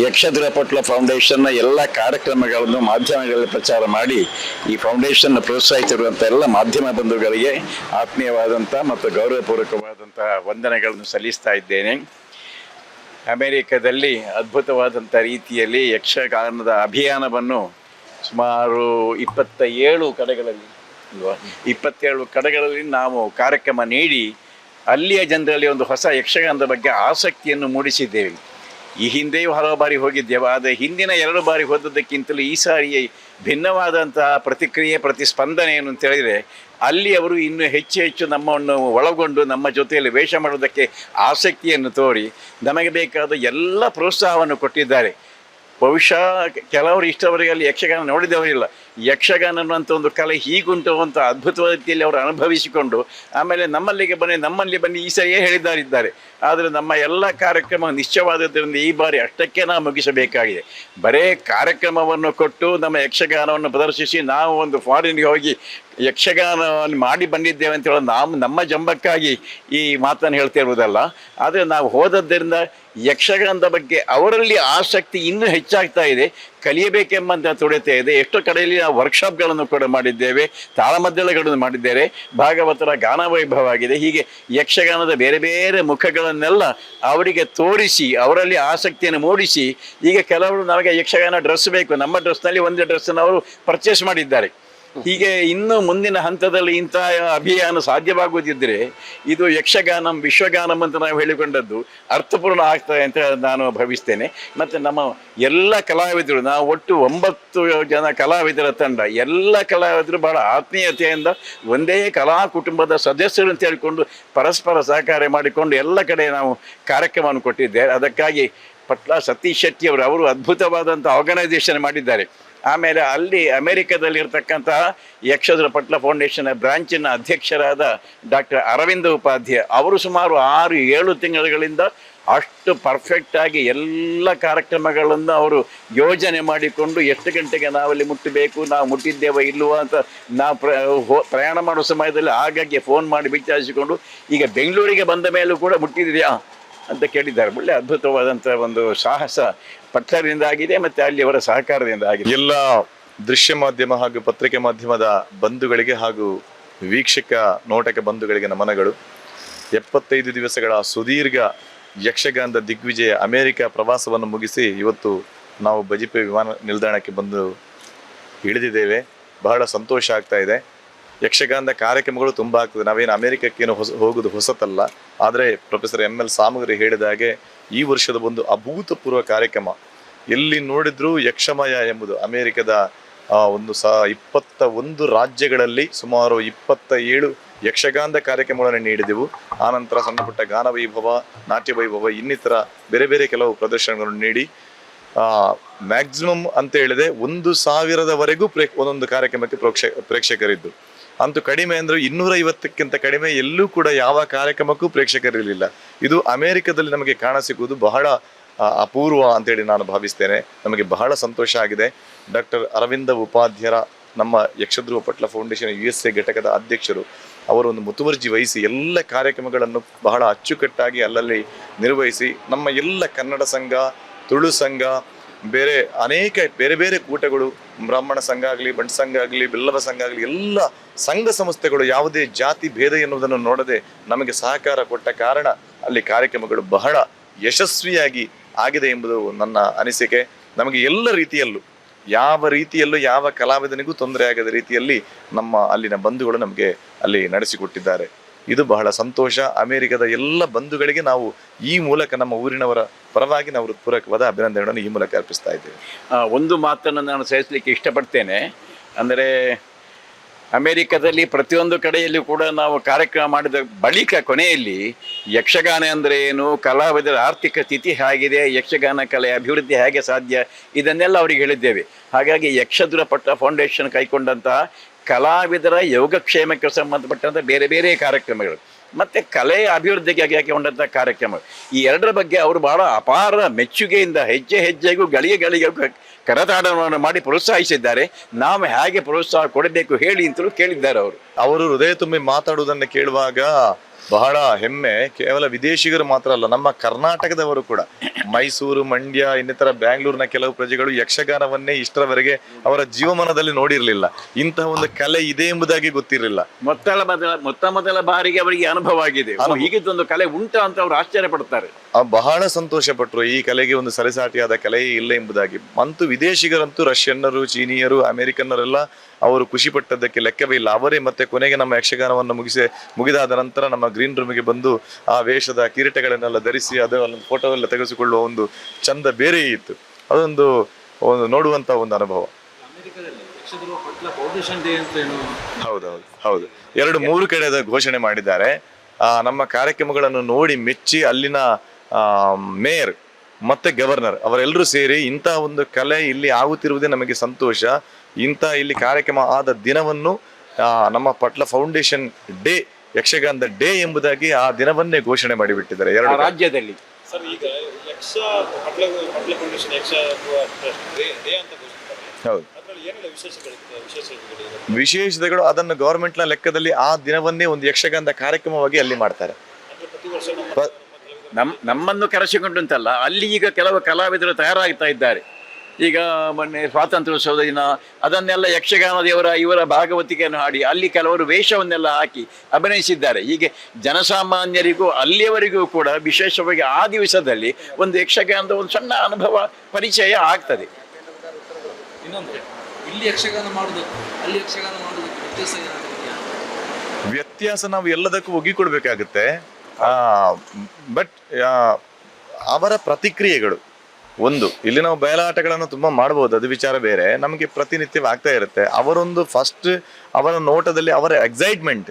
ಯಕ್ಷಧುರ ಪಟ್ಲ ಫೌಂಡೇಶನ್ನ ಎಲ್ಲ ಕಾರ್ಯಕ್ರಮಗಳನ್ನು ಮಾಧ್ಯಮಗಳಲ್ಲಿ ಪ್ರಚಾರ ಮಾಡಿ ಈ ಫೌಂಡೇಶನ್ ಪ್ರೋತ್ಸಾಹಿಸಿರುವಂಥ ಎಲ್ಲ ಮಾಧ್ಯಮ ಬಂಧುಗಳಿಗೆ ಆತ್ಮೀಯವಾದಂಥ ಮತ್ತು ಗೌರವಪೂರ್ವಕವಾದಂತಹ ವಂದನೆಗಳನ್ನು ಸಲ್ಲಿಸ್ತಾ ಇದ್ದೇನೆ. ಅಮೆರಿಕದಲ್ಲಿ ಅದ್ಭುತವಾದಂಥ ರೀತಿಯಲ್ಲಿ ಯಕ್ಷಗಾನದ ಅಭಿಯಾನವನ್ನು ಸುಮಾರು ಇಪ್ಪತ್ತ ಏಳು ಕಡೆಗಳಲ್ಲಿ ಇಪ್ಪತ್ತೇಳು ಕಡೆಗಳಲ್ಲಿ ನಾವು ಕಾರ್ಯಕ್ರಮ ನೀಡಿ ಅಲ್ಲಿಯ ಜನರಲ್ಲಿ ಒಂದು ಹೊಸ ಯಕ್ಷಗಾನದ ಬಗ್ಗೆ ಆಸಕ್ತಿಯನ್ನು ಮೂಡಿಸಿದ್ದೇವೆ. ಈ ಹಿಂದೆಯೂ ಹಲವು ಬಾರಿ ಹೋಗಿದ್ದೇವೆ, ಆದರೆ ಹಿಂದಿನ ಎರಡು ಬಾರಿ ಹೋದದ್ದಕ್ಕಿಂತಲೂ ಈ ಸಾರಿ ಭಿನ್ನವಾದಂತಹ ಪ್ರತಿಕ್ರಿಯೆ, ಪ್ರತಿಸ್ಪಂದನೆ ಏನು ಅಂತ ಹೇಳಿದರೆ, ಅಲ್ಲಿ ಅವರು ಇನ್ನೂ ಹೆಚ್ಚು ಹೆಚ್ಚು ನಮ್ಮನ್ನು ಒಳಗೊಂಡು ನಮ್ಮ ಜೊತೆಯಲ್ಲಿ ವೇಷ ಮಾಡೋದಕ್ಕೆ ಆಸಕ್ತಿಯನ್ನು ತೋರಿ, ನಮಗೆ ಬೇಕಾದ ಎಲ್ಲ ಪ್ರೋತ್ಸಾಹವನ್ನು ಕೊಟ್ಟಿದ್ದಾರೆ. ಬಹುಶಃ ಕೆಲವರು ಇಷ್ಟವರೆಗೆ ಅಲ್ಲಿ ಯಕ್ಷಗಾನ ನೋಡಿದವರಿಲ್ಲ. ಯಕ್ಷಗಾನ ಅನ್ನುವಂಥ ಒಂದು ಕಲೆ ಹೀಗುಂಟು ಅಂತ ಅದ್ಭುತವಾದ ರೀತಿಯಲ್ಲಿ ಅವರು ಅನುಭವಿಸಿಕೊಂಡು ಆಮೇಲೆ ನಮ್ಮಲ್ಲಿಗೆ ಬನ್ನಿ, ನಮ್ಮಲ್ಲಿ ಬನ್ನಿ ಈ ಸರಿಯೇ ಹೇಳಿದ್ದಾರಿದ್ದಾರೆ. ಆದರೆ ನಮ್ಮ ಎಲ್ಲ ಕಾರ್ಯಕ್ರಮ ನಿಶ್ಚಯವಾದದ್ದರಿಂದ ಈ ಬಾರಿ ಅಷ್ಟಕ್ಕೆ ನಾವು ಮುಗಿಸಬೇಕಾಗಿದೆ. ಬರೇ ಕಾರ್ಯಕ್ರಮವನ್ನು ಕೊಟ್ಟು ನಮ್ಮ ಯಕ್ಷಗಾನವನ್ನು ಪ್ರದರ್ಶಿಸಿ ನಾವು ಒಂದು ಫಾರಿನ್ಗೆ ಹೋಗಿ ಯಕ್ಷಗಾನವನ್ನು ಮಾಡಿ ಬಂದಿದ್ದೇವೆ ಅಂತ ಹೇಳೋದು ನಾವು ನಮ್ಮ ಜಂಬಕ್ಕಾಗಿ ಈ ಮಾತನ್ನು ಹೇಳ್ತಿರುವುದಲ್ಲ ಆದರೆ ನಾವು ಹೋದದ್ದರಿಂದ ಯಕ್ಷಗಾನದ ಬಗ್ಗೆ ಅವರಲ್ಲಿ ಆಸಕ್ತಿ ಇನ್ನೂ ಹೆಚ್ಚಾಗ್ತಾ ಇದೆ. ಕಲಿಯಬೇಕೆಂಬಂತ ತೊಡೆತೆ ಇದೆ. ಎಷ್ಟೋ ಕಡೆಯಲ್ಲಿ ನಾವು ವರ್ಕ್ಶಾಪ್ಗಳನ್ನು ಕೂಡ ಮಾಡಿದ್ದೇವೆ, ತಾಳಮದ್ದಳೆಗಳನ್ನು ಮಾಡಿದ್ದೇವೆ. ಭಾಗವತರ ಗಾನ ವೈಭವ ಆಗಿದೆ ಹೀಗೆ ಯಕ್ಷಗಾನದ ಬೇರೆ ಬೇರೆ ಮುಖಗಳನ್ನೆಲ್ಲ ಅವರಿಗೆ ತೋರಿಸಿ, ಅವರಲ್ಲಿ ಆಸಕ್ತಿಯನ್ನು ಮೂಡಿಸಿ, ಈಗ ಕೆಲವರು ನಮಗೆ ಯಕ್ಷಗಾನ ಡ್ರೆಸ್ ಬೇಕು. ನಮ್ಮ ಡ್ರೆಸ್ನಲ್ಲಿ ಒಂದು ಡ್ರೆಸ್ಸನ್ನು ಅವರು ಪರ್ಚೇಸ್ ಮಾಡಿದ್ದಾರೆ. ಹೀಗೆ ಇನ್ನು ಮುಂದಿನ ಹಂತದಲ್ಲಿ ಇಂತಹ ಅಭಿಯಾನ ಸಾಧ್ಯವಾಗುವುದಿದ್ದರೆ ಇದು ಯಕ್ಷಗಾನಂ, ವಿಶ್ವಗಾನಂ ಅಂತ ನಾವು ಹೇಳಿಕೊಂಡದ್ದು ಅರ್ಥಪೂರ್ಣ ಆಗ್ತದೆ ಅಂತ ನಾನು ಭಾವಿಸ್ತೇನೆ. ಮತ್ತು ನಮ್ಮ ಎಲ್ಲ ಕಲಾವಿದರು, ನಾವು ಒಟ್ಟು ಒಂಬತ್ತು ಜನ ಕಲಾವಿದರ ತಂಡ, ಎಲ್ಲ ಕಲಾವಿದರು ಬಹಳ ಆತ್ಮೀಯತೆಯಿಂದ ಒಂದೇ ಕಲಾ ಕುಟುಂಬದ ಸದಸ್ಯರು ಅಂತ ಹೇಳಿಕೊಂಡು ಪರಸ್ಪರ ಸಹಕಾರ ಮಾಡಿಕೊಂಡು ಎಲ್ಲ ಕಡೆ ನಾವು ಕಾರ್ಯಕ್ರಮವನ್ನು ಕೊಟ್ಟಿದ್ದೇವೆ. ಅದಕ್ಕಾಗಿ ಪಟ್ಲ ಸತೀಶ್ ಶೆಟ್ಟಿ ಅವರು ಅವರು ಅದ್ಭುತವಾದಂಥ ಆರ್ಗನೈಸೇಷನ್ ಮಾಡಿದ್ದಾರೆ. ಆಮೇಲೆ ಅಲ್ಲಿ ಅಮೆರಿಕದಲ್ಲಿರ್ತಕ್ಕಂತಹ ಯಕ್ಷದ್ರ ಪಟ್ಲ ಫೌಂಡೇಶನ್ ಬ್ರಾಂಚಿನ ಅಧ್ಯಕ್ಷರಾದ ಡಾಕ್ಟರ್ ಅರವಿಂದ ಉಪಾಧ್ಯಾಯ ಅವರು ಸುಮಾರು ಆರು, ಏಳು ತಿಂಗಳುಗಳಿಂದ ಅಷ್ಟು ಪರ್ಫೆಕ್ಟಾಗಿ ಎಲ್ಲ ಕಾರ್ಯಕ್ರಮಗಳನ್ನು ಅವರು ಯೋಜನೆ ಮಾಡಿಕೊಂಡು ಎಷ್ಟು ಗಂಟೆಗೆ ನಾವಲ್ಲಿ ಮುಟ್ಟಬೇಕು, ನಾವು ಮುಟ್ಟಿದ್ದೇವೆ ಇಲ್ಲವಾ ಅಂತ ನಾವು ಪ್ರ ಪ್ರಯಾಣ ಮಾಡುವ ಸಮಯದಲ್ಲಿ ಆಗಾಗ್ಗೆ ಫೋನ್ ಮಾಡಿ ವಿಚಾರಿಸಿಕೊಂಡು ಈಗ ಬೆಂಗಳೂರಿಗೆ ಬಂದ ಮೇಲೂ ಕೂಡ ಮುಟ್ಟಿದೆಯಾ? ಅಂತ ಕೇಳಿದ್ದಾರೆ. ಒಳ್ಳೆ ಅದ್ಭುತವಾದಂಥ ಒಂದು ಸಾಹಸ ಪಟ್ಲರಿಂದ ಆಗಿದೆ ಅಲ್ಲಿ ಅವರ ಸಹಕಾರದಿಂದ ಆಗಿದೆ. ಎಲ್ಲ ದೃಶ್ಯ ಮಾಧ್ಯಮ ಹಾಗೂ ಪತ್ರಿಕೆ ಮಾಧ್ಯಮದ ಬಂಧುಗಳಿಗೆ ಹಾಗೂ ವೀಕ್ಷಕ ನೋಟಕ ಬಂಧುಗಳಿಗೆ ನಮನಗಳು. ಎಪ್ಪತ್ತೈದು ದಿವಸಗಳ ಸುದೀರ್ಘ ಯಕ್ಷಗಾನದ ದಿಗ್ವಿಜಯ ಅಮೆರಿಕ ಪ್ರವಾಸವನ್ನು ಮುಗಿಸಿ ಇವತ್ತು ನಾವು ಬಜಿಪೆ ವಿಮಾನ ನಿಲ್ದಾಣಕ್ಕೆ ಬಂದು ಇಳಿದಿದ್ದೇವೆ. ಬಹಳ ಸಂತೋಷ ಆಗ್ತಾ ಇದೆ. ಯಕ್ಷಗಾನದ ಕಾರ್ಯಕ್ರಮಗಳು ತುಂಬ ಆಗ್ತದೆ. ನಾವೇನು ಅಮೆರಿಕಕ್ಕೇನು ಹೊಸ, ಹೋಗೋದು ಹೊಸತಲ್ಲ. ಆದರೆ ಪ್ರೊಫೆಸರ್ ಎಂ ಎಲ್ ಸಾಮಗ್ರಿ ಹೇಳಿದ ಹಾಗೆ ಈ ವರ್ಷದ ಒಂದು ಅಭೂತಪೂರ್ವ ಕಾರ್ಯಕ್ರಮ. ಎಲ್ಲಿ ನೋಡಿದ್ರೂ ಯಕ್ಷಮಯ ಎಂಬುದು ಅಮೆರಿಕದ ಒಂದು ಸ, ಇಪ್ಪತ್ತ ಒಂದು ರಾಜ್ಯಗಳಲ್ಲಿ ಸುಮಾರು ಇಪ್ಪತ್ತ ಏಳು ಯಕ್ಷಗಾನದ ಕಾರ್ಯಕ್ರಮಗಳನ್ನು ನೀಡಿದೆವು. ಆನಂತರ ಸಣ್ಣಪುಟ್ಟ ಗಾನ ವೈಭವ, ನಾಟ್ಯ ವೈಭವ, ಇನ್ನಿತರ ಬೇರೆ ಬೇರೆ ಕೆಲವು ಪ್ರದರ್ಶನಗಳನ್ನು ನೀಡಿ ಮ್ಯಾಕ್ಸಿಮಮ್ ಅಂತ ಹೇಳಿದೆ ಒಂದು ಸಾವಿರದವರೆಗೂ ಪ್ರೇ ಒಂದೊಂದು ಕಾರ್ಯಕ್ರಮಕ್ಕೆ ಪ್ರೇಕ್ಷ, ಪ್ರೇಕ್ಷಕರಿದ್ದು. ಅಂತೂ ಕಡಿಮೆ ಅಂದ್ರೆ ಇನ್ನೂರ ಐವತ್ತಕ್ಕಿಂತ ಕಡಿಮೆ ಎಲ್ಲೂ ಕೂಡ ಯಾವ ಕಾರ್ಯಕ್ರಮಕ್ಕೂ ಪ್ರೇಕ್ಷಕರಿರಲಿಲ್ಲ. ಇದು ಅಮೆರಿಕದಲ್ಲಿ ನಮಗೆ ಕಾಣ ಸಿಗುವುದು ಬಹಳ ಅಪೂರ್ವ ಅಂತೇಳಿ ನಾನು ಭಾವಿಸ್ತೇನೆ. ನಮಗೆ ಬಹಳ ಸಂತೋಷ ಆಗಿದೆ. ಡಾಕ್ಟರ್ ಅರವಿಂದ ಉಪಾಧ್ಯರ, ನಮ್ಮ Yakshadhruva Patla foundation U S A ಘಟಕದ ಅಧ್ಯಕ್ಷರು ಅವರು ಒಂದು ಮುತುವರ್ಜಿ ವಹಿಸಿ ಎಲ್ಲ ಕಾರ್ಯಕ್ರಮಗಳನ್ನು ಬಹಳ ಅಚ್ಚುಕಟ್ಟಾಗಿ ಅಲ್ಲಲ್ಲಿ ನಿರ್ವಹಿಸಿ ನಮ್ಮ ಎಲ್ಲ ಕನ್ನಡ ಸಂಘ, ತುಳು ಸಂಘ ಬೇರೆ ಅನೇಕ ಬೇರೆ ಬೇರೆ ಕೂಟಗಳು, ಬ್ರಾಹ್ಮಣ ಸಂಘ ಆಗಲಿ ಬಂಟ್ ಸಂಘ ಆಗಲಿ, ಬಿಲ್ಲವ ಸಂಘ ಆಗಲಿ, ಎಲ್ಲ ಸಂಘ ಸಂಸ್ಥೆಗಳು ಯಾವುದೇ ಜಾತಿ ಭೇದ ಎನ್ನುವುದನ್ನು ನೋಡದೆ ನಮಗೆ ಸಹಕಾರ ಕೊಟ್ಟ ಕಾರಣ ಅಲ್ಲಿ ಕಾರ್ಯಕ್ರಮಗಳು ಬಹಳ ಯಶಸ್ವಿಯಾಗಿ ಆಗಿದೆ ಎಂಬುದು ನನ್ನ ಅನಿಸಿಕೆ. ನಮಗೆ ಎಲ್ಲ ರೀತಿಯಲ್ಲೂ, ಯಾವ ರೀತಿಯಲ್ಲೂ, ಯಾವ ಕಲಾವಿದನಿಗೂ ತೊಂದರೆ ಆಗದ ರೀತಿಯಲ್ಲಿ ನಮ್ಮ ಅಲ್ಲಿನ ಬಂಧುಗಳು ನಮಗೆ ಅಲ್ಲಿ ನಡೆಸಿಕೊಟ್ಟಿದ್ದಾರೆ. ಇದು ಬಹಳ ಸಂತೋಷ. ಅಮೆರಿಕದ ಎಲ್ಲ ಬಂಧುಗಳಿಗೆ ನಾವು ಈ ಮೂಲಕ ನಮ್ಮ ಊರಿನವರ ಪರವಾಗಿ ನಾವು ಹೃತ್ಪೂರ್ವಕವಾದ ಅಭಿನಂದನೆಗಳನ್ನು ಈ ಮೂಲಕ ಅರ್ಪಿಸ್ತಾ ಇದ್ದೇವೆ. ಒಂದು ಮಾತನ್ನು ನಾನು ಸೇರಿಸಲಿಕ್ಕೆ ಇಷ್ಟಪಡ್ತೇನೆ. ಅಂದರೆ ಅಮೇರಿಕದಲ್ಲಿ ಪ್ರತಿಯೊಂದು ಕಡೆಯಲ್ಲಿ ಕೂಡ ನಾವು ಕಾರ್ಯಕ್ರಮ ಮಾಡಿದ ಬಳಿಕ ಕೊನೆಯಲ್ಲಿ ಯಕ್ಷಗಾನ ಅಂದರೆ ಏನು, ಕಲಾವಿದರ ಆರ್ಥಿಕ ಸ್ಥಿತಿ ಹೇಗಿದೆ, ಯಕ್ಷಗಾನ ಕಲೆ ಅಭಿವೃದ್ಧಿ ಹೇಗೆ ಸಾಧ್ಯ, ಇದನ್ನೆಲ್ಲ ಅವರಿಗೆ ಹೇಳಿದ್ದೇವೆ. ಹಾಗಾಗಿ ಯಕ್ಷದುರ ಪಟ್ಟ ಫೌಂಡೇಶನ್ ಕೈಗೊಂಡಂತಹ ಕಲಾವಿದರ ಯೋಗಕ್ಷೇಮಕ್ಕೆ ಸಂಬಂಧಪಟ್ಟಂಥ ಬೇರೆ ಬೇರೆ ಕಾರ್ಯಕ್ರಮಗಳು, ಮತ್ತು ಕಲೆ ಅಭಿವೃದ್ಧಿಗೆ ಹಾಕಿಕೊಂಡಂಥ ಕಾರ್ಯಕ್ರಮಗಳು. ಈ ಎರಡರ ಬಗ್ಗೆ ಅವರು ಬಹಳ ಅಪಾರ ಮೆಚ್ಚುಗೆಯಿಂದ ಹೆಜ್ಜೆ ಹೆಜ್ಜೆಗೂ ಗಳಿಗೆ ಗಳಿಗೆ ಕರತಾಡನವನ್ನು ಮಾಡಿ ಪ್ರೋತ್ಸಾಹಿಸಿದ್ದಾರೆ. ನಾವು ಹೇಗೆ ಪ್ರೋತ್ಸಾಹ ಕೊಡಬೇಕು ಹೇಳಿ ಅಂತಲೂ ಕೇಳಿದ್ದಾರೆ ಅವರು. ಅವರು ಹೃದಯ ತುಂಬಿ ಮಾತಾಡುವುದನ್ನು ಕೇಳುವಾಗ ಬಹಳ ಹೆಮ್ಮೆ. ಕೇವಲ ವಿದೇಶಿಗರು ಮಾತ್ರ ಅಲ್ಲ ನಮ್ಮ ಕರ್ನಾಟಕದವರು ಕೂಡ. ಮೈಸೂರು ಮಂಡ್ಯ ಇನ್ನಿತರ ಬ್ಯಾಂಗ್ಳೂರಿನ ಕೆಲವು ಪ್ರಜೆಗಳು ಯಕ್ಷಗಾನವನ್ನೇ ಇಷ್ಟರವರೆಗೆ ಅವರ ಜೀವಮಾನದಲ್ಲಿ ನೋಡಿರಲಿಲ್ಲ. ಇಂತಹ ಒಂದು ಕಲೆ ಇದೆ ಎಂಬುದಾಗಿ ಗೊತ್ತಿರಲಿಲ್ಲ. ಮೊತ್ತಲ ಮೊದಲ ಮೊತ್ತ ಮೊದಲ ಬಾರಿಗೆ ಅವರಿಗೆ ಅನುಭವ ಆಗಿದೆ. ಈಗಿದ್ದೊಂದು ಹೀಗಿದ್ದೊಂದು ಕಲೆ ಉಂಟಾ ಅಂತ ಅವರು ಆಶ್ಚರ್ಯ ಪಡ್ತಾರೆ. ಬಹಳ ಸಂತೋಷ ಪಟ್ಟರು ಈ ಕಲೆಗೆ ಒಂದು ಸರಿಸಾಟಿಯಾದ ಕಲೆಯೇ ಇಲ್ಲ ಎಂಬುದಾಗಿ. ಅಂತೂ ವಿದೇಶಿಗರಂತೂ ರಷ್ಯನ್ನರು ಚೀನಿಯರು ಅಮೆರಿಕನ್ನರೆಲ್ಲ ಅವರು ಖುಷಿ ಪಟ್ಟದ್ದಕ್ಕೆ ಲೆಕ್ಕವೇ ಇಲ್ಲ. ಅವರೇ ಮತ್ತೆ ಕೊನೆಗೆ ನಮ್ಮ ಯಕ್ಷಗಾನವನ್ನು ಮುಗಿಸಿ ಮುಗಿದಾದ ನಂತರ ನಮ್ಮ ಗ್ರೀನ್ ರೂಮಿಗೆ ಬಂದು ಆ ವೇಷದ ಕಿರೀಟಗಳನ್ನೆಲ್ಲ ಧರಿಸಿ ಅದರ ಫೋಟೋ ಎಲ್ಲ ತೆಗೆಸಿಕೊಳ್ಳುವ ಒಂದು ಚಂದ ಬೇರೆ ಇತ್ತು. ಅದೊಂದು ಒಂದು ನೋಡುವಂತ ಒಂದು ಅನುಭವ. ಹೌದೌದು ಹೌದು ಎರಡು ಮೂರು ಕಡೆದ ಘೋಷಣೆ ಮಾಡಿದ್ದಾರೆ. ಆ, ನಮ್ಮ ಕಾರ್ಯಕ್ರಮಗಳನ್ನು ನೋಡಿ ಮೆಚ್ಚಿ ಅಲ್ಲಿನ ಮೇಯರ್ ಮತ್ತೆ ಗವರ್ನರ್ ಅವರೆಲ್ಲರೂ ಸೇರಿ ಇಂತಹ ಒಂದು ಕಲೆ ಇಲ್ಲಿ ಆಗುತ್ತಿರುವುದೇ ನಮಗೆ ಸಂತೋಷ. ಇಂಥ ಇಲ್ಲಿ ಕಾರ್ಯಕ್ರಮ ಆದ ದಿನವನ್ನು ನಮ್ಮ ಪಟ್ಲ ಫೌಂಡೇಶನ್ ಡೇ ಯಕ್ಷಗಾನದ ಡೇ ಎಂಬುದಾಗಿ ಆ ದಿನವನ್ನೇ ಘೋಷಣೆ ಮಾಡಿಬಿಟ್ಟಿದ್ದಾರೆ. ಎರಡು ರಾಜ್ಯದಲ್ಲಿ. ಸರ್ ಈಗ Yaksha Patla Patla foundation Yaksha day day ಅಂತ ಘೋಷಿಸಿದ್ದಾರೆ ಹೌದು. ವಿಶೇಷತೆಗಳು ಅದನ್ನು ಗವರ್ಮೆಂಟ್ನ ಲೆಕ್ಕದಲ್ಲಿ ಆ ದಿನವನ್ನೇ ಒಂದು ಯಕ್ಷಗಾನದ ಕಾರ್ಯಕ್ರಮವಾಗಿ ಅಲ್ಲಿ ಮಾಡ್ತಾರೆ. ನಮ್ ನಮ್ಮನ್ನು ಕರೆಸಿಕೊಂಡಂತಲ್ಲ ಅಲ್ಲಿ ಈಗ ಕೆಲವು ಕಲಾವಿದರು ತಯಾರಾಗ್ತಾ ಇದ್ದಾರೆ. ಈಗ ಮೊನ್ನೆ ಸ್ವಾತಂತ್ರ್ಯೋತ್ಸವದ ದಿನ ಅದನ್ನೆಲ್ಲ ಯಕ್ಷಗಾನ ದೇವರ ಇವರ ಭಾಗವತಿಕೆಯನ್ನು ಹಾಡಿ ಅಲ್ಲಿ ಕೆಲವರು ವೇಷವನ್ನೆಲ್ಲ ಹಾಕಿ ಅಭಿನಯಿಸಿದ್ದಾರೆ. ಹೀಗೆ ಜನಸಾಮಾನ್ಯರಿಗೂ ಅಲ್ಲಿಯವರಿಗೂ ಕೂಡ ವಿಶೇಷವಾಗಿ ಆ ದಿವಸದಲ್ಲಿ ಒಂದು ಯಕ್ಷಗಾನದ ಒಂದು ಸಣ್ಣ ಅನುಭವ ಪರಿಚಯ ಆಗ್ತದೆ. ಇನ್ನೊಂದು ಇಲ್ಲಿ ಯಕ್ಷಗಾನ ಅಲ್ಲಿ ಯಕ್ಷಗಾನ ವ್ಯತ್ಯಾಸ ವ್ಯತ್ಯಾಸ ನಾವು ಎಲ್ಲದಕ್ಕೂ ಒಗ್ಗಿಕೊಡ್ಬೇಕಾಗುತ್ತೆ. ಬಟ್ ಅವರ ಪ್ರತಿಕ್ರಿಯೆಗಳು. ಒಂದು, ಇಲ್ಲಿ ನಾವು ಬಯಲಾಟಗಳನ್ನು ತುಂಬಾ ಮಾಡಬಹುದು ಅದು ವಿಚಾರ ಬೇರೆ. ನಮಗೆ ಪ್ರತಿನಿತ್ಯ ಆಗ್ತಾ ಇರುತ್ತೆ. ಅವರೊಂದು ಫಸ್ಟ್ ಅವರ ನೋಟದಲ್ಲಿ ಅವರ ಎಕ್ಸೈಟ್ಮೆಂಟ್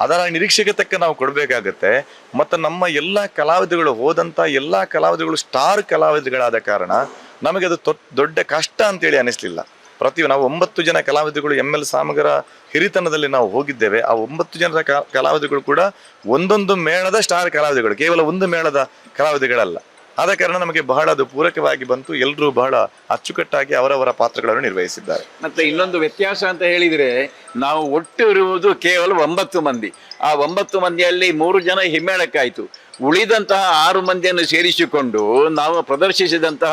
ಅದರ ನಿರೀಕ್ಷೆಗೆ ತಕ್ಕ ನಾವು ಕೊಡಬೇಕಾಗತ್ತೆ. ಮತ್ತು ನಮ್ಮ ಎಲ್ಲ ಕಲಾವಿದಗಳು ಹೋದಂಥ ಎಲ್ಲ ಕಲಾವಿದಗಳು ಸ್ಟಾರ್ ಕಲಾವಿದಗಳಾದ ಕಾರಣ ನಮಗೆ ಅದು ದೊಡ್ಡ ಕಷ್ಟ ಅಂತೇಳಿ ಅನಿಸ್ಲಿಲ್ಲ. ಪ್ರತಿ ನಾವು ಒಂಬತ್ತು ಜನ ಕಲಾವಿದಗಳು ಎಂ ಎಲ್ ಸಾಮಗರ ಹಿರಿತನದಲ್ಲಿ ನಾವು ಹೋಗಿದ್ದೇವೆ. ಆ ಒಂಬತ್ತು ಜನರ ಕಲಾವಿದಗಳು ಕೂಡ ಒಂದೊಂದು ಮೇಳದ ಸ್ಟಾರ್ ಕಲಾವಿದಗಳು ಕೇವಲ ಒಂದು ಮೇಳದ ಕಲಾವಿದಗಳಲ್ಲ ಆದ ಕಾರಣ ನಮಗೆ ಬಹಳ ಅದು ಪೂರಕವಾಗಿ ಬಂತು. ಎಲ್ಲರೂ ಬಹಳ ಅಚ್ಚುಕಟ್ಟಾಗಿ ಅವರವರ ಪಾತ್ರಗಳನ್ನು ನಿರ್ವಹಿಸಿದ್ದಾರೆ. ಮತ್ತೆ ಇನ್ನೊಂದು ವ್ಯತ್ಯಾಸ ಅಂತ ಹೇಳಿದ್ರೆ ನಾವು ಒಟ್ಟು ಇರುವುದು ಕೇವಲ ಒಂಬತ್ತು ಮಂದಿ. ಆ ಒಂಬತ್ತು ಮಂದಿಯಲ್ಲಿ ಮೂರು ಜನ ಹಿಮ್ಮೇಳಕ್ಕಾಯಿತು. ಉಳಿದಂತಹ ಆರು ಮಂದಿಯನ್ನು ಸೇರಿಸಿಕೊಂಡು ನಾವು ಪ್ರದರ್ಶಿಸಿದಂತಹ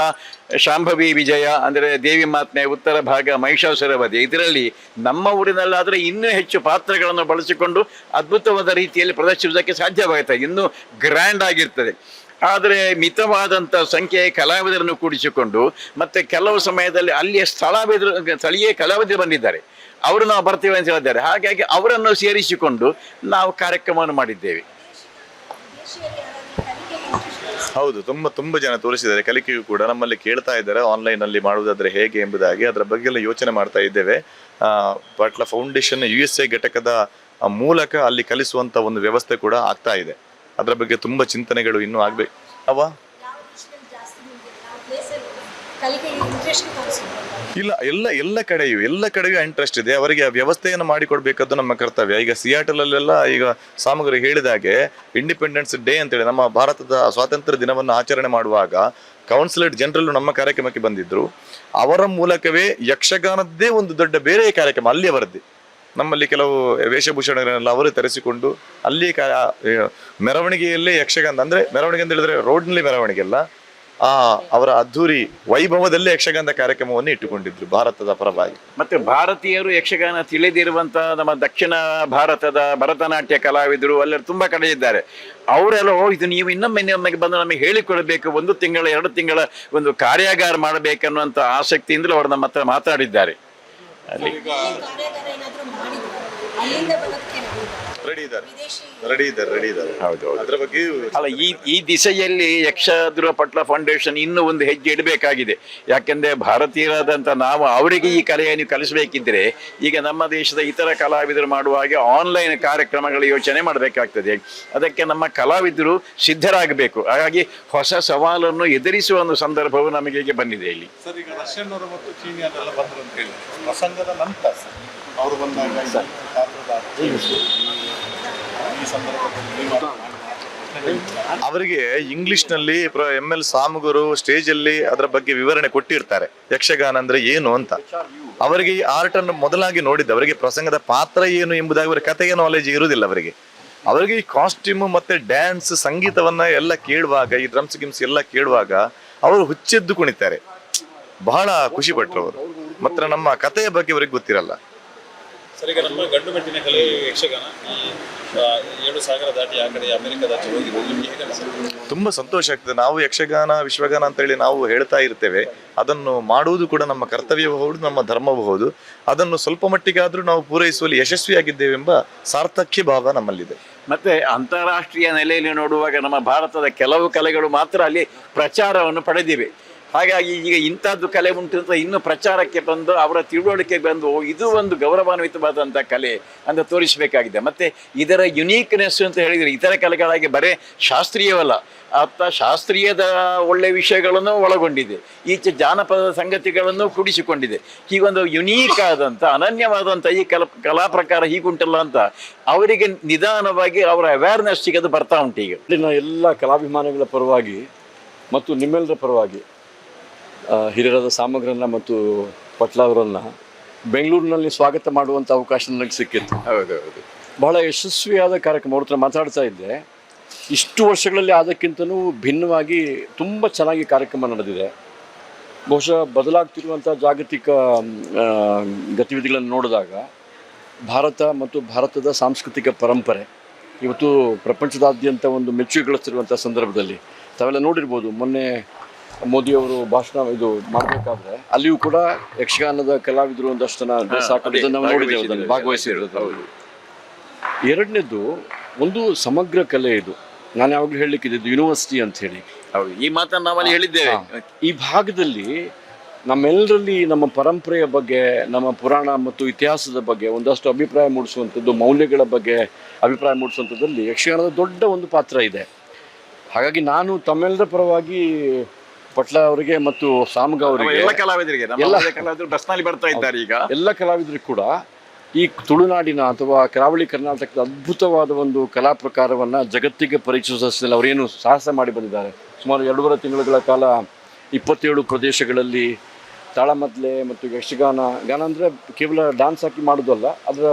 ಶಾಂಭವಿ, ವಿಜಯ, ಅಂದರೆ ದೇವಿ ಮಾತ್ಮೆ ಉತ್ತರ ಭಾಗ, ಮಹಿಷಾಸುರವಧಿ, ಇದರಲ್ಲಿ ನಮ್ಮ ಊರಿನಲ್ಲಾದರೆ ಇನ್ನೂ ಹೆಚ್ಚು ಪಾತ್ರಗಳನ್ನು ಬಳಸಿಕೊಂಡು ಅದ್ಭುತವಾದ ರೀತಿಯಲ್ಲಿ ಪ್ರದರ್ಶಿಸುವುದಕ್ಕೆ ಸಾಧ್ಯವಾಗುತ್ತೆ ಇನ್ನೂ ಗ್ರ್ಯಾಂಡ್ ಆಗಿರ್ತದೆ. ಆದರೆ ಮಿತವಾದಂಥ ಸಂಖ್ಯೆಯ ಕಲಾವಿದರನ್ನು ಕೂಡಿಸಿಕೊಂಡು ಮತ್ತೆ ಕೆಲವು ಸಮಯದಲ್ಲಿ ಅಲ್ಲಿಯ ಸ್ಥಳವಿದ್ರು ಸ್ಥಳೀಯ ಕಲಾವಿದರು ಬಂದಿದ್ದಾರೆ. ಅವರು ನಾವು ಬರ್ತೇವೆ ಅಂತ ಹೇಳಿದ್ದಾರೆ. ಹಾಗಾಗಿ ಅವರನ್ನು ಸೇರಿಸಿಕೊಂಡು ನಾವು ಕಾರ್ಯಕ್ರಮವನ್ನು ಮಾಡಿದ್ದೇವೆ. ಹೌದು, ತುಂಬ ತುಂಬ ಜನ ತೋರಿಸಿದ್ದಾರೆ. ಕಲಿಕೆಯು ಕೂಡ ನಮ್ಮಲ್ಲಿ ಕೇಳ್ತಾ ಇದ್ದಾರೆ ಆನ್ಲೈನ್ ಅಲ್ಲಿ ಮಾಡುವುದಾದ್ರೆ ಹೇಗೆ ಎಂಬುದಾಗಿ. ಅದರ ಬಗ್ಗೆ ಎಲ್ಲ ಯೋಚನೆ ಮಾಡ್ತಾ ಇದ್ದೇವೆ. Patla foundation U S A ಘಟಕದ ಮೂಲಕ ಅಲ್ಲಿ ಕಲಿಸುವಂಥ ಒಂದು ವ್ಯವಸ್ಥೆ ಕೂಡ ಆಗ್ತಾ ಇದೆ. ಅದರ ಬಗ್ಗೆ ತುಂಬಾ ಚಿಂತನೆಗಳು ಇನ್ನೂ ಆಗ್ಬೇಕು. ಅವ? ಇಲ್ಲ, ಎಲ್ಲ ಎಲ್ಲ ಕಡೆಯೂ ಎಲ್ಲ ಕಡೆಯೂ ಇಂಟ್ರೆಸ್ಟ್ ಇದೆ. ಅವರಿಗೆ ಆ ವ್ಯವಸ್ಥೆಯನ್ನು ಮಾಡಿಕೊಡ್ಬೇಕಾದ್ದು ನಮ್ಮ ಕರ್ತವ್ಯ. ಈಗ ಸಿಯಾಟಲಲ್ಲೆಲ್ಲ ಈಗ ಸಾಮಗ್ರಿ ಹೇಳಿದಾಗೆ ಇಂಡಿಪೆಂಡೆನ್ಸ್ ಡೇ ಅಂತೇಳಿ ನಮ್ಮ ಭಾರತದ ಸ್ವಾತಂತ್ರ್ಯ ದಿನವನ್ನು ಆಚರಣೆ ಮಾಡುವಾಗ ಕೌನ್ಸಿಲೇಟ್ ಜನರಲ್ ನಮ್ಮ ಕಾರ್ಯಕ್ರಮಕ್ಕೆ ಬಂದಿದ್ರು. ಅವರ ಮೂಲಕವೇ ಯಕ್ಷಗಾನದ್ದೇ ಒಂದು ದೊಡ್ಡ ಬೇರೆ ಕಾರ್ಯಕ್ರಮ, ಅಲ್ಲಿಯವರದ್ದೇ. ನಮ್ಮಲ್ಲಿ ಕೆಲವು ವೇಷಭೂಷಣಗಳನ್ನೆಲ್ಲ ಅವರು ತರಿಸಿಕೊಂಡು ಅಲ್ಲಿ ಕಾ ಮೆರವಣಿಗೆಯಲ್ಲಿ ಯಕ್ಷಗಾನ ಅಂದ್ರೆ ಮೆರವಣಿಗೆ ಅಂತ ಹೇಳಿದ್ರೆ ರೋಡ್ನಲ್ಲಿ ಮೆರವಣಿಗೆ ಅಲ್ಲ ಆ ಅವರ ಅದ್ಧೂರಿ ವೈಭವದಲ್ಲೇ ಯಕ್ಷಗಾನದ ಕಾರ್ಯಕ್ರಮವನ್ನು ಇಟ್ಟುಕೊಂಡಿದ್ರು ಭಾರತದ ಪರವಾಗಿ. ಮತ್ತೆ ಭಾರತೀಯರು ಯಕ್ಷಗಾನ ತಿಳಿದಿರುವಂತಹ ನಮ್ಮ ದಕ್ಷಿಣ ಭಾರತದ ಭರತನಾಟ್ಯ ಕಲಾವಿದರು ಅಲ್ಲೆಲ್ಲ ತುಂಬಾ ಕಡೆ ಇದ್ದಾರೆ. ಅವರೆಲ್ಲ "ಓ, ಇದು ನೀವು ಇನ್ನೊಮ್ಮೆ ನಮಗೆ ಬಂದು ನಮಗೆ ಹೇಳಿಕೊಡಬೇಕು ಒಂದು ತಿಂಗಳ ಎರಡು ತಿಂಗಳ ಒಂದು ಕಾರ್ಯಾಗಾರ ಮಾಡಬೇಕನ್ನುವಂಥ ಆಸಕ್ತಿಯಿಂದಲೂ ಅವರು ನಮ್ಮ ಹತ್ರ ಮಾತಾಡಿದ್ದಾರೆ. ಅಲ್ಲಿ ಅಲ್ಲಿಂದ ಬರೋದಕ್ಕೆ ರೆಡಿ ಇದ್ದಾರೆ. ವಿದೇಶಿ ರೆಡಿ ಇದ್ದಾರೆ ರೆಡಿ ಇದ್ದಾರೆ. ಹೌದು ಹೌದು. ಅದರ ಬಗ್ಗೆ ಅಲ್ಲ ಈ ಈ ದಿಸೆಯಲ್ಲಿ ಯಕ್ಷಧ್ರುವ ಪಟ್ಲ ಫೌಂಡೇಶನ್ ಇನ್ನೂ ಒಂದು ಹೆಜ್ಜೆ ಇಡಬೇಕಾಗಿದೆ. ಯಾಕೆಂದ್ರೆ ಭಾರತೀಯರಾದಂಥ ನಾವು ಅವರಿಗೆ ಈ ಕಲೆಯನ್ನು ಕಲಿಸಬೇಕಿದ್ರೆ ಈಗ ನಮ್ಮ ದೇಶದ ಇತರ ಕಲಾವಿದರು ಮಾಡುವ ಹಾಗೆ ಆನ್ಲೈನ್ ಕಾರ್ಯಕ್ರಮಗಳ ಯೋಚನೆ ಮಾಡಬೇಕಾಗ್ತದೆ. ಅದಕ್ಕೆ ನಮ್ಮ ಕಲಾವಿದರು ಸಿದ್ಧರಾಗಬೇಕು. ಹಾಗಾಗಿ ಹೊಸ ಸವಾಲನ್ನು ಎದುರಿಸುವ ಒಂದು ಸಂದರ್ಭವು ನಮಗೆ ಈಗ ಬಂದಿದೆ ಇಲ್ಲಿ. ಸರ್ ಈಗ ರಷ್ಯನ್ನರು ಮತ್ತು ಬಂದರು ಅಂತ ಹೇಳಿ ಪ್ರಸಂಗದ ನಂತರ ಅವರು ಬಂದಾಗ ಈ ಸಂದರ್ಭದಲ್ಲಿ ಅವರಿಗೆ ಇಂಗ್ಲಿಷ್ನಲ್ಲಿ ಎಂ ಎಲ್ ಸಾಮುಗರು ಸ್ಟೇಜ್ ಅಲ್ಲಿ ಅದರ ಬಗ್ಗೆ ವಿವರಣೆ ಕೊಟ್ಟಿರ್ತಾರೆ. ಯಕ್ಷಗಾನ ಅಂದ್ರೆ ಏನು ಅಂತ. ಅವರಿಗೆ ಈ ಆರ್ಟ್ ಅನ್ನು ಮೊದಲಾಗಿ ನೋಡಿದ್ದು ಅವರಿಗೆ ಪ್ರಸಂಗದ ಪಾತ್ರ ಏನು ಎಂಬುದಾಗಿ ಅವರ ಕಥೆಯ ನಾಲೆಜ್ ಇರುವುದಿಲ್ಲ ಅವರಿಗೆ. ಅವರಿಗೆ ಈ ಕಾಸ್ಟ್ಯೂಮ್ ಮತ್ತೆ ಡ್ಯಾನ್ಸ್ ಸಂಗೀತವನ್ನ ಎಲ್ಲ ಕೇಳುವಾಗ ಈ ಡ್ರಮ್ಸ್ ಗಿಮ್ಸ್ ಎಲ್ಲ ಕೇಳುವಾಗ ಅವರು ಹುಚ್ಚೆದ್ದು ಕುಣಿತಾರೆ. ಬಹಳ ಖುಷಿ ಪಟ್ರು ಅವರು. ಮಾತ್ರ ನಮ್ಮ ಕಥೆಯ ಬಗ್ಗೆ ಅವರಿಗೆ ಗೊತ್ತಿರಲ್ಲ. ಸರ್ ಈಗ ನಮ್ಮ ಗಂಡು ಮೆಟ್ಟಿನ ಕಲೆ ಯಕ್ಷಗಾನ ಈ ಏಳು ಸಾಗರ ದಾಟಿ ಆ ಕಡೆ ಅಮೆರಿಕ ದಾಟಿ ಹೋಗಿದೆ ನಿಮ್ಗೆ ಹೇಗೆ ಅನಿಸುತ್ತೆ ತುಂಬಾ ಸಂತೋಷ ಆಗ್ತದೆ. ನಾವು ಯಕ್ಷಗಾನ ವಿಶ್ವಗಾನ ಅಂತೇಳಿ ನಾವು ಹೇಳ್ತಾ ಇರ್ತೇವೆ. ಅದನ್ನು ಮಾಡುವುದು ಕೂಡ ನಮ್ಮ ಕರ್ತವ್ಯಬಹುದು ನಮ್ಮ ಧರ್ಮಬಹುದು ಅದನ್ನು ಸ್ವಲ್ಪ ಮಟ್ಟಿಗಾದರೂ ನಾವು ಪೂರೈಸುವಲ್ಲಿ ಯಶಸ್ವಿಯಾಗಿದ್ದೇವೆಂಬ ಸಾರ್ಥಕ್ಯ ಭಾವ ನಮ್ಮಲ್ಲಿದೆ. ಮತ್ತೆ ಅಂತಾರಾಷ್ಟ್ರೀಯ ನೆಲೆಯಲ್ಲಿ ನೋಡುವಾಗ ನಮ್ಮ ಭಾರತದ ಕೆಲವು ಕಲೆಗಳು ಮಾತ್ರ ಅಲ್ಲಿ ಪ್ರಚಾರವನ್ನು ಪಡೆದಿವೆ. ಹಾಗಾಗಿ ಈಗ ಇಂಥದ್ದು ಕಲೆ ಉಂಟು ಅಂತ ಇನ್ನು ಪ್ರಚಾರಕ್ಕೆ ಬಂದು, ಅವರ ತಿಳುವಳಿಕೆ ಬಂದು, ಇದು ಒಂದು ಗೌರವಾನ್ವಿತವಾದಂಥ ಕಲೆ ಅಂತ ತೋರಿಸಬೇಕಾಗಿದೆ. ಮತ್ತು ಇದರ ಯುನೀಕ್ನೆಸ್ ಅಂತ ಹೇಳಿದರೆ ಇತರ ಕಲೆಗಳಾಗಿ ಬರೇ ಶಾಸ್ತ್ರೀಯವಲ್ಲ. ಅತ್ತ ಶಾಸ್ತ್ರೀಯದ ಒಳ್ಳೆಯ ವಿಷಯಗಳನ್ನು ಒಳಗೊಂಡಿದೆ. ಈಚೆ ಜಾನಪದ ಸಂಗತಿಗಳನ್ನು ಕೂಡಿಸಿಕೊಂಡಿದೆ. ಹೀಗೊಂದು ಯುನೀಕ್ ಆದಂಥ ಅನನ್ಯವಾದಂಥ ಈ ಕಲ ಕಲಾ ಪ್ರಕಾರ ಹೀಗುಂಟಲ್ಲ ಅಂತ ಅವರಿಗೆ ನಿಧಾನವಾಗಿ ಅವರ ಅವೇರ್ನೆಸ್ ಅದು ಬರ್ತಾ ಉಂಟು ಈಗ. ಇಲ್ಲಿನ ಎಲ್ಲ ಕಲಾಭಿಮಾನಿಗಳ ಪರವಾಗಿ ಮತ್ತು ನಿಮ್ಮೆಲ್ಲರ ಪರವಾಗಿ ಹಿರಿಯರಾದ ಸಾಮಗ್ರನ್ನ ಮತ್ತು ಪಟ್ಲ ಅವರನ್ನ ಬೆಂಗಳೂರಿನಲ್ಲಿ ಸ್ವಾಗತ ಮಾಡುವಂಥ ಅವಕಾಶ ನನಗೆ ಸಿಕ್ಕಿತ್ತು. ಹೌದೌದು. ಬಹಳ ಯಶಸ್ವಿಯಾದ ಕಾರ್ಯಕ್ರಮ. ಅವ್ರ ಹತ್ರ ಮಾತಾಡ್ತಾ ಇದ್ದೆ. ಇಷ್ಟು ವರ್ಷಗಳಲ್ಲಿ ಆದಕ್ಕಿಂತನೂ ಭಿನ್ನವಾಗಿ ತುಂಬ ಚೆನ್ನಾಗಿ ಕಾರ್ಯಕ್ರಮ ನಡೆದಿದೆ. ಬಹುಶಃ ಬದಲಾಗ್ತಿರುವಂಥ ಜಾಗತಿಕ ಗತಿವಿಧಿಗಳನ್ನು ನೋಡಿದಾಗ ಭಾರತ ಮತ್ತು ಭಾರತದ ಸಾಂಸ್ಕೃತಿಕ ಪರಂಪರೆ ಇವತ್ತು ಪ್ರಪಂಚದಾದ್ಯಂತ ಒಂದು ಮೆಚ್ಚುಗೆ ಗಳಿಸ್ತಿರುವಂಥ ಸಂದರ್ಭದಲ್ಲಿ ತಾವೆಲ್ಲ ನೋಡಿರ್ಬೋದು. ಮೊನ್ನೆ ಮೋದಿಯವರು ಭಾಷಣ ಇದು ಮಾಡಬೇಕಾದ್ರೆ ಅಲ್ಲಿಯೂ ಕೂಡ ಯಕ್ಷಗಾನದ ಕಲಾವಿದರು ಒಂದಷ್ಟು ಜನ ಡ್ರೆಸ್ ಹಾಕೊಂಡಿದ್ದನ್ನು ನಾವು ನೋಡಿದ್ದೇವೆ ಅದನ್ನು ಭಾಗವಹಿಸಿರೋದು. ಎರಡನೇದು ಒಂದು ಸಮಗ್ರ ಕಲೆ ಇದು. ನಾನು ಯಾವಾಗಲೂ ಹೇಳಲಿಕ್ಕಿದ್ದು ಯೂನಿವರ್ಸಿಟಿ ಅಂತ ಹೇಳಿ. ಹೌದು ಈ ಮಾತನ್ನು ನಾವಲ್ಲಿ ಹೇಳಿದ್ದೇವೆ. ಈ ಭಾಗದಲ್ಲಿ ನಮ್ಮೆಲ್ಲರಲ್ಲಿ ನಮ್ಮ ಪರಂಪರೆಯ ಬಗ್ಗೆ ನಮ್ಮ ಪುರಾಣ ಮತ್ತು ಇತಿಹಾಸದ ಬಗ್ಗೆ ಒಂದಷ್ಟು ಅಭಿಪ್ರಾಯ ಮೂಡಿಸುವಂಥದ್ದು ಮೌಲ್ಯಗಳ ಬಗ್ಗೆ ಅಭಿಪ್ರಾಯ ಮೂಡಿಸುವಂಥದ್ದಲ್ಲಿ ಯಕ್ಷಗಾನದ ದೊಡ್ಡ ಒಂದು ಪಾತ್ರ ಇದೆ. ಹಾಗಾಗಿ ನಾನು ತಮ್ಮೆಲ್ಲರ ಪರವಾಗಿ ಪಟ್ಲ ಅವರಿಗೆ ಮತ್ತು ಸಾಮಗ ಅವರಿಗೆ ಎಲ್ಲ ಕಲಾವಿದರಿಗೆ ನಮ್ಮ ಎಲ್ಲ- ಕಲಾವಿದರು ಬಸ್ನಲ್ಲಿ ಬರ್ತಾ ಇದ್ದಾರೆ ಈಗ. ಎಲ್ಲ ಕಲಾವಿದರು ಕೂಡ ಈ ತುಳುನಾಡಿನ ಅಥವಾ ಕರಾವಳಿ ಕರ್ನಾಟಕದ ಅದ್ಭುತವಾದ ಒಂದು ಕಲಾ ಪ್ರಕಾರವನ್ನು ಜಗತ್ತಿಗೆ ಪರಿಚಯಿಸಲು ಅವರೇನು ಸಾಹಸ ಮಾಡಿ ಬಂದಿದ್ದಾರೆ. ಸುಮಾರು ಎರಡೂವರೆ ತಿಂಗಳುಗಳ ಕಾಲ ಇಪ್ಪತ್ತೇಳು ಪ್ರದೇಶಗಳಲ್ಲಿ ತಾಳಮದ್ಲೆ ಮತ್ತು ಯಕ್ಷಗಾನ ಗಾನ ಅಂದರೆ ಕೇವಲ ಡ್ಯಾನ್ಸ್ ಹಾಕಿ ಮಾಡೋದಲ್ಲ ಅದರ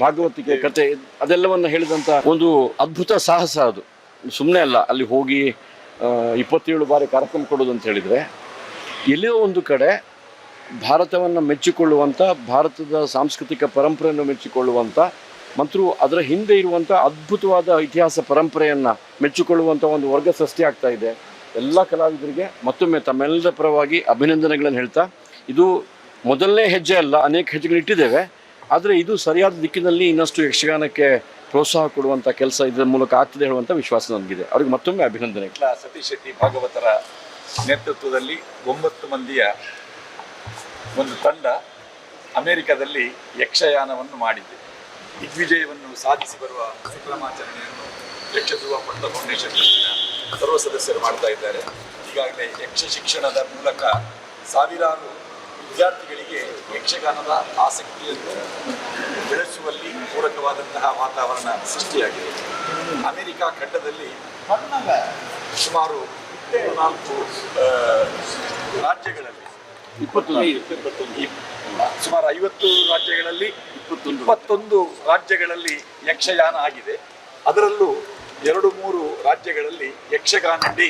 ಭಾಗವತಿಕೆ ಕತೆ. ಅದೆಲ್ಲವನ್ನು ಹೇಳಿದಂಥ ಒಂದು ಅದ್ಭುತ ಸಾಹಸ ಅದು. ಸುಮ್ಮನೆ ಅಲ್ಲ ಅಲ್ಲಿ ಹೋಗಿ ಇಪ್ಪತ್ತೇಳು ಬಾರಿ ಕಾರ್ಯಕ್ರಮ ಕೊಡೋದು ಅಂತ ಹೇಳಿದರೆ, ಎಲ್ಲೋ ಒಂದು ಕಡೆ ಭಾರತವನ್ನು ಮೆಚ್ಚಿಕೊಳ್ಳುವಂಥ ಭಾರತದ ಸಾಂಸ್ಕೃತಿಕ ಪರಂಪರೆಯನ್ನು ಮೆಚ್ಚಿಕೊಳ್ಳುವಂಥ ಮತ್ತು ಅದರ ಹಿಂದೆ ಇರುವಂಥ ಅದ್ಭುತವಾದ ಇತಿಹಾಸ ಪರಂಪರೆಯನ್ನು ಮೆಚ್ಚಿಕೊಳ್ಳುವಂಥ ಒಂದು ವರ್ಗ ಸೃಷ್ಟಿ ಆಗ್ತಾ ಇದೆ. ಎಲ್ಲ ಕಲಾವಿದರಿಗೆ ಮತ್ತೊಮ್ಮೆ ತಮ್ಮೆಲ್ಲರ ಪರವಾಗಿ ಅಭಿನಂದನೆಗಳನ್ನು ಹೇಳ್ತಾ, ಇದು ಮೊದಲನೇ ಹೆಜ್ಜೆ ಅಲ್ಲ, ಅನೇಕ ಹೆಜ್ಜೆಗಳು ಇಟ್ಟಿದ್ದೇವೆ, ಆದರೆ ಇದು ಸರಿಯಾದ ದಿಕ್ಕಿನಲ್ಲಿ ಇನ್ನಷ್ಟು ಯಕ್ಷಗಾನಕ್ಕೆ ಪ್ರೋತ್ಸಾಹ ಕೊಡುವಂಥ ಕೆಲಸ ಇದರ ಮೂಲಕ ಆಗ್ತದೆ ಹೇಳುವಂಥ ವಿಶ್ವಾಸ ನನಗಿದೆ ಅವ್ರಿಗೆ ಮತ್ತೊಮ್ಮೆ ಅಭಿನಂದನೆ. ಸತೀಶ್ ಶೆಟ್ಟಿ ಭಾಗವತರ ನೇತೃತ್ವದಲ್ಲಿ ಒಂಬತ್ತು ಮಂದಿಯ ಒಂದು ತಂಡ ಅಮೆರಿಕದಲ್ಲಿ ಯಕ್ಷಯಾನವನ್ನು ಮಾಡಿದೆ. ದಿಗ್ವಿಜಯವನ್ನು ಸಾಧಿಸಿ ಬರುವ ಸಂಭ್ರಮಾಚರಣೆಯನ್ನು ಯಕ್ಷಧ್ರುವ ಪಟ್ಟ ಫೌಂಡೇಶನ್ ಸರ್ವ ಸದಸ್ಯರು ಮಾಡ್ತಾ ಇದ್ದಾರೆ. ಈಗಾಗಲೇ ಯಕ್ಷ ಶಿಕ್ಷಣದ ಮೂಲಕ ಸಾವಿರಾರು ವಿದ್ಯಾರ್ಥಿಗಳಿಗೆ ಯಕ್ಷಗಾನದ ಆಸಕ್ತಿಯನ್ನು ಬೆಳೆಸುವಲ್ಲಿ ಪೂರಕವಾದಂತಹ ವಾತಾವರಣ ಸೃಷ್ಟಿಯಾಗಿದೆ. ಅಮೆರಿಕ ಖಂಡದಲ್ಲಿ ಸುಮಾರು ನಾಲ್ಕು ರಾಜ್ಯಗಳಲ್ಲಿ ಇಪ್ಪತ್ತೊಂದು. ಸುಮಾರು ಐವತ್ತು ರಾಜ್ಯಗಳಲ್ಲಿ ಇಪ್ಪತ್ತೊಂದು. ರಾಜ್ಯಗಳಲ್ಲಿ ಯಕ್ಷಗಾನ ಆಗಿದೆ. ಅದರಲ್ಲೂ ಎರಡು ಮೂರು ರಾಜ್ಯಗಳಲ್ಲಿ ಯಕ್ಷಗಾನ ಡೇ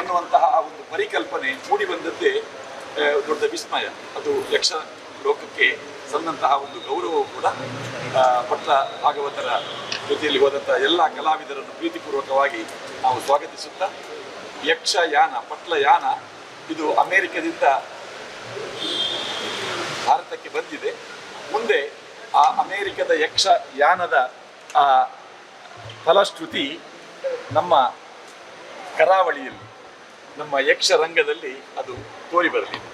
ಎನ್ನುವಂತಹ ಒಂದು ಪರಿಕಲ್ಪನೆ ಮೂಡಿ ಬಂದದ್ದೇ ದೊಡ್ಡ ವಿಸ್ಮಯ ಅದು ಯಕ್ಷ ಲೋಕಕ್ಕೆ ಸಂದಂತಹ ಒಂದು ಗೌರವವು ಕೂಡ ಪಟ್ಟ ಭಾಗವತರ ಜೊತೆಯಲ್ಲಿ ಹೋದಂತಹ ಎಲ್ಲ ಕಲಾವಿದರನ್ನು ಪ್ರೀತಿಪೂರ್ವಕವಾಗಿ ನಾವು ಸ್ವಾಗತಿಸುತ್ತಾ ಯಕ್ಷಯಾನ ಪಟ್ಲಯಾನ ಇದು ಅಮೆರಿಕದಿಂದ ಭಾರತಕ್ಕೆ ಬಂದಿದೆ. ಮುಂದೆ ಆ ಅಮೇರಿಕದ ಯಕ್ಷಯಾನದ ಆ, ಫಲಶ್ರುತಿ ನಮ್ಮ ಕರಾವಳಿಯಲ್ಲಿ ನಮ್ಮ ಯಕ್ಷರಂಗದಲ್ಲಿ ಅದು ತೋರಿ ಬರಲಿದೆ